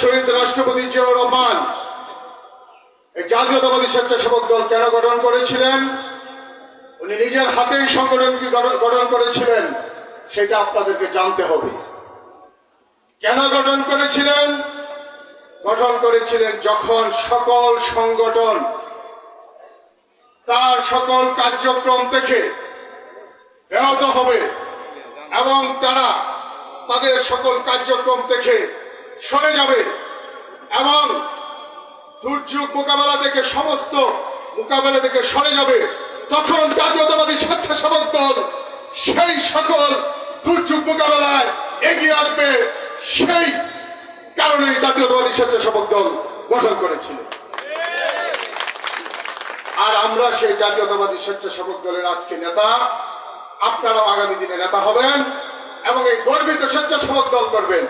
শহীদ রাষ্ট্রপতি জিয়াউর রহমান জাতীয়তাবাদী স্বেচ্ছাসেবক দল কেন গঠন করেছিলেন? উনি নিজের হাতেই সংগঠনকে গঠন- করেছিলেন, সেটা আপনাদেরকে জানতে হবে। কেন গঠন করেছিলেন? গঠন করেছিলেন যখন সকল সংগঠন তার সকল কার্যক্রম থেকে ব্যাহত হবে এবং তারা তাদের সকল কার্যক্রম থেকে সরে যাবে। এবং দুর্যোগ মোকাবেলা থেকে সমস্ত মোকাবেলা থেকে সরে যাবে। তখন জাতীয়তাবাদী স্বেচ্ছাসেবক দল সেই সকল দুর্যোগ মোকাবেলায় এগিয়ে আসবে। সেই কারণে জাতীয়তাবাদী স্বেচ্ছাসেবক দল গঠন করেছিল। আর আমরা সেই জাতীয়তাবাদী স্বেচ্ছাসেবক দলের আজকে নেতা, আপনারাও আগামী দিনে নেতা হবেন এবং এই গর্বিত স্বেচ্ছাসেবক দল করবেন।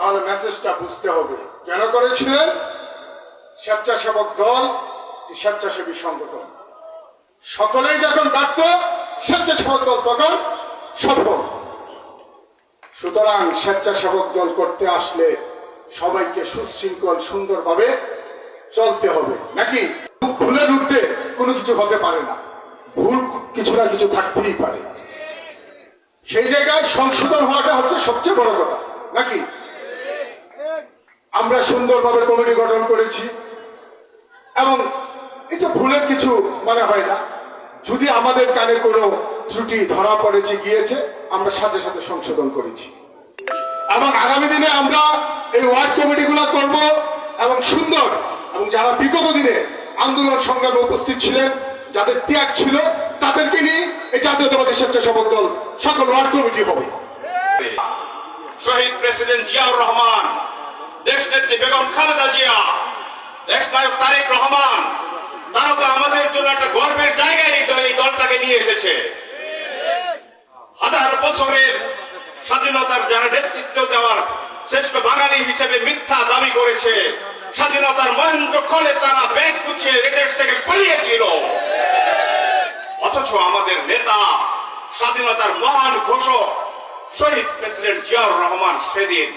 তাহলে মেসেজটা বুঝতে হবে। কেন করেছিলেন? স্বেচ্ছাসেবক দল স্বেচ্ছাসেবী সংগঠন। সকলেই যখন ডাকত, স্বেচ্ছাসেবক দল তখন সফল। সুতরাং স্বেচ্ছাসেবক দল করতে আসলে সবাইকে সুশৃঙ্খল, সুন্দরভাবে চলতে হবে। নাকি? ভুলের উঠতে কোনো কিছু হতে পারে না। ভুল কিছু না কিছু থাকতেই পারে। সেই জায়গায় সংশোধন হওয়াটা হচ্ছে সবচেয়ে বড় কথা। নাকি? আমরা সুন্দরভাবে কমিটি গঠন করেছি। এবং এটা ভুলের কিছু মনে হয় না। যদি আমাদের কানে কোনো ত্রুটি ধরা পড়েছে, গিয়েছে, আমরা সাথে সাথে সংশোধন করেছি। এবং আগামী দিনে আমরা এই ওয়ার্ড কমিটিগুলো করব এবং সুন্দর এবং যারা বিগত দিনে আন্দোলন সংগ্রামে উপস্থিত ছিলেন, যাদের ত্যাগ ছিল, তাদেরকে নিয়ে এই জাতীয়তাবাদী স্বেচ্ছাসেবক দল সকল ওয়ার্ড কমিটি হবে। শহীদ প্রেসিডেন্ট জিয়াউর রহমান দেশ নেত্রী বেগম খালেদা জিয়া দেশ নায়ক তারেক রহমান, তারা তো আমাদের জন্য একটা গর্বের জায়গায় এই দলটাকে নিয়ে এসেছে। হাজার বছরের স্বাধীনতার যারা নেতৃত্ব দেওয়ার শ্রেষ্ঠ বাঙালি হিসেবে মিথ্যা দাবি করেছে, স্বাধীনতার মহেন্দ্র ক্ষণে তারা ব্যাগ গুছিয়ে এদেশ থেকে পালিয়েছিল। অথচ আমাদের নেতা, স্বাধীনতার মহান ঘোষক, শহীদ প্রেসিডেন্ট জিয়াউর রহমান সেদিন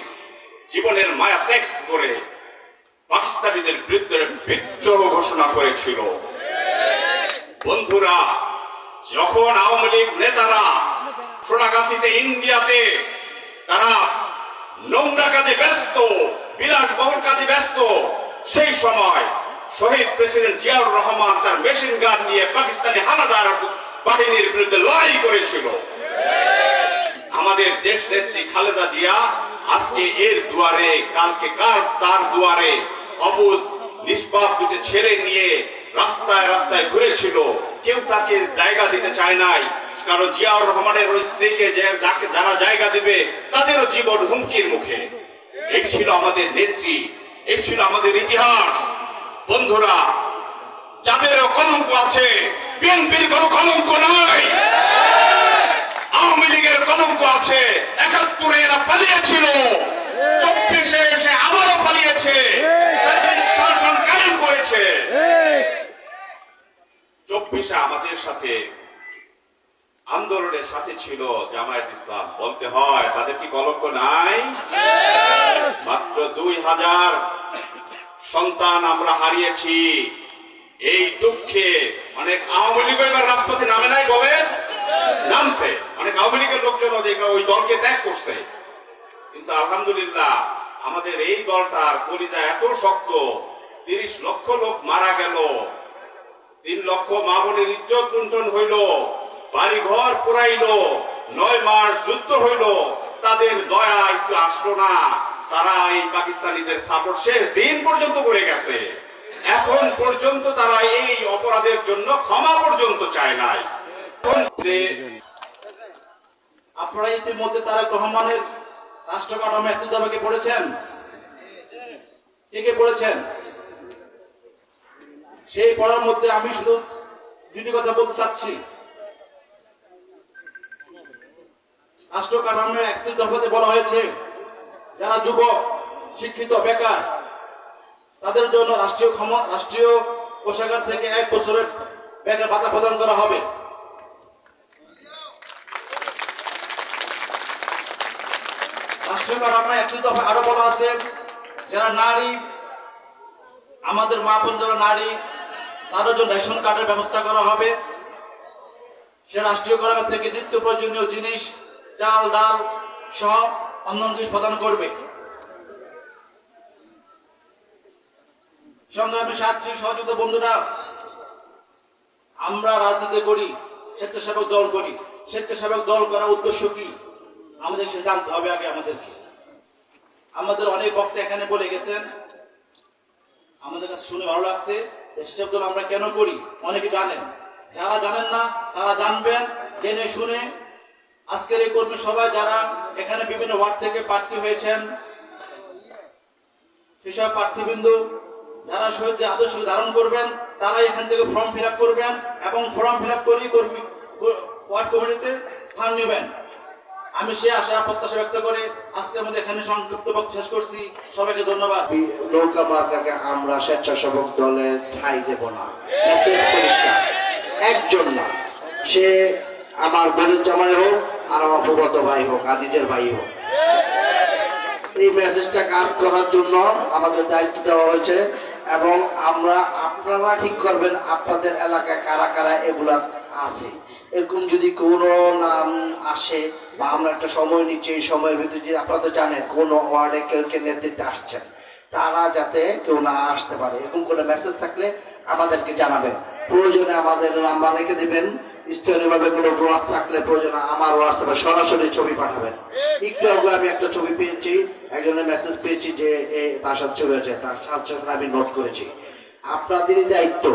জীবনের মায়া ত্যাগ করে পাকিস্তানিদের বিরুদ্ধে বিদ্রোহ ঘোষণা করেছিল। বন্ধুরা, যখন আওয়ামী লীগ নেতারা সোনাগাছিতে ইন্ডিয়াতে তারা নোংরা কাজে ব্যস্ত, বিলাসবহুল কাজে ব্যস্ত, সেই সময় শহীদ প্রেসিডেন্ট জিয়াউর রহমান তার মেশিন গান নিয়ে পাকিস্তানি হানাদার বাহিনীর বিরুদ্ধে লড়াই করেছিল। আমাদের দেশ নেত্রী খালেদা জিয়া আজকে এর দুয়ারে, কালকে কার, তার দুয়ারে অবুজ নিষ্পাপ দুটি ছেড়ে নিয়ে রাস্তায় রাস্তায় ঘুরেছিল। কেউ তাকে জায়গা দিতে চায় নাই। কারণ জিয়াউর রহমানের ওই স্ত্রীকে যাকে যারা জায়গা দিবে, তাদেরও জীবন হুমকির মুখে। এই ছিল আমাদের নেত্রী, এই ছিল আমাদের ইতিহাস। বন্ধুরা যাদেরও কলঙ্ক আছে, বিএনপির কোনো কলঙ্ক নয় আওয়ামী লীগের কলঙ্ক আছে, একাত্তরে এরা পালিয়েছিল। চব্বিশে আমাদের সাথে আন্দোলনের সাথে ছিল জামায়াত ইসলাম। বলতে হয় তাদের কি কলঙ্ক নাই? মাত্র দুই হাজার সন্তান আমরা হারিয়েছি। এই দুঃখে অনেক আওয়ামী লীগ এবার রাজপথে নামে নাই বলেন নামছে। অনেক আওয়ামী লীগের লোকজন ওই দলকে ত্যাগ করছে। কিন্তু আলহামদুলিল্লাহ আমাদের এই দলটার কলিজা এত শক্ত তিরিশ লক্ষ লোক মারা গেল। তিন লক্ষ মা বোনের ইজ্জত লুণ্ঠন হইল বাড়ি ঘর পুরাইল, নয় মাস যুদ্ধ হইল, তাদের দয়া একটু আসলো না। তারা এই পাকিস্তানিদের সাপোর্ট শেষ দিন পর্যন্ত করে গেছে। এখন পর্যন্ত তারা এই অপরাধের জন্য ক্ষমা পর্যন্ত চায় নাই। আপনারা ইতিমধ্যে তারেক রহমানের রাষ্ট্র কাঠামো একত্রিতভাবে পড়েছেন? কে কে পড়েছেন? সেই পড়ার মধ্যে আমি শুধু দুটি কথা বলতে চাচ্ছি। রাষ্ট্র কাঠামো একত্রিশ দফাতে বলা হয়েছে, যারা যুবক, শিক্ষিত, বেকার, তাদের জন্য রাষ্ট্রীয় ক্ষমা, রাষ্ট্রীয় কোষাগার থেকে এক বছরের বেকার ভাতা প্রদান করা হবে। রাষ্ট্রীয় কাঠামোয় একটি দফা আরও বলা আছে, যারা নারী, আমাদের মা বোন যারা নারী তাদের জন্য রেশন কার্ডের ব্যবস্থা করা হবে, সে রাষ্ট্রীয় কারাগার থেকে নিত্য প্রয়োজনীয় জিনিস, চাল, ডাল সহ অন্যান্য জিনিস প্রদান করবে। সংগ্রামী সাথী সহযোগিত বন্ধুরা, আমরা রাজনীতি করি, স্বেচ্ছাসেবক দল করি। স্বেচ্ছাসেবক দল করার উদ্দেশ্য কি? আমাদের সে জানতে হবে আগে আমাদেরকে। আমাদের অনেক বক্তা এখানে বলে গেছেন, আমাদের কাছে শুনে ভালো লাগছে। আমরা কেন করি? অনেকে জানেন। যারা জানেন না, তারা জানবেন, জেনে শুনে। আজকের এই কর্মী সভায় যারা এখানে বিভিন্ন ওয়ার্ড থেকে প্রার্থী হয়েছেন, সেসব প্রার্থীবৃন্দ, যারা শহীদ যে আদর্শ ধারণ করবেন তারা এখান থেকে ফর্ম ফিল করবেন এবং ফর্ম ফিল করেই কর্মী ওয়ার্ড কমিটিতে স্থান নেবেন। আমি সে আশা, প্রত্যাশা ব্যক্ত করে আজকে আমাদের এখানে সংক্ষিপ্ত বক্তব্য শেষ করছি। সবাইকে ধন্যবাদ। নৌকা মার্কাকে আমরা স্বেচ্ছাসেবক দলে ঠাই দেব না। পরিষ্কার। একজন না। সে আমার বোনের জামাই হোক আর আমার ভূগত ভাই হোক, আর নিজের ভাই হোক। এই মেসেজটা কাজ করার জন্য আমাদের দায়িত্ব দেওয়া হয়েছে এবং আমরা, আপনারা ঠিক করবেন, আপনাদের এলাকায় কারা কারা এগুলা আছে। এরকম যদি কোনো নাম আসে বা আমরা একটা সময় নিচ্ছি, এই সময়ের ভিতরে যে আপনারা তো জানেন, কোন ওয়ার্ডে কেউ কে নেতৃত্বে আসছেন, তারা যাতে কেউ না আসতে পারে। এরকম কোনো মেসেজ থাকলে আমাদেরকে জানাবেন। প্রয়োজনে আমাদের নাম্বার রেখে দিবেন। স্থানীয়ভাবে কোনো প্রভাব থাকলে আমার হোয়াটসঅ্যাপে সরাসরি ছবি পাঠাবেন। একটু আগে আমি একটা ছবি পেয়েছি, একজনের মেসেজ পেয়েছি যে তার সাথে ছবি আছে, তার সাথে সাথে আমি নোট করেছি। আপনাদেরই দায়িত্ব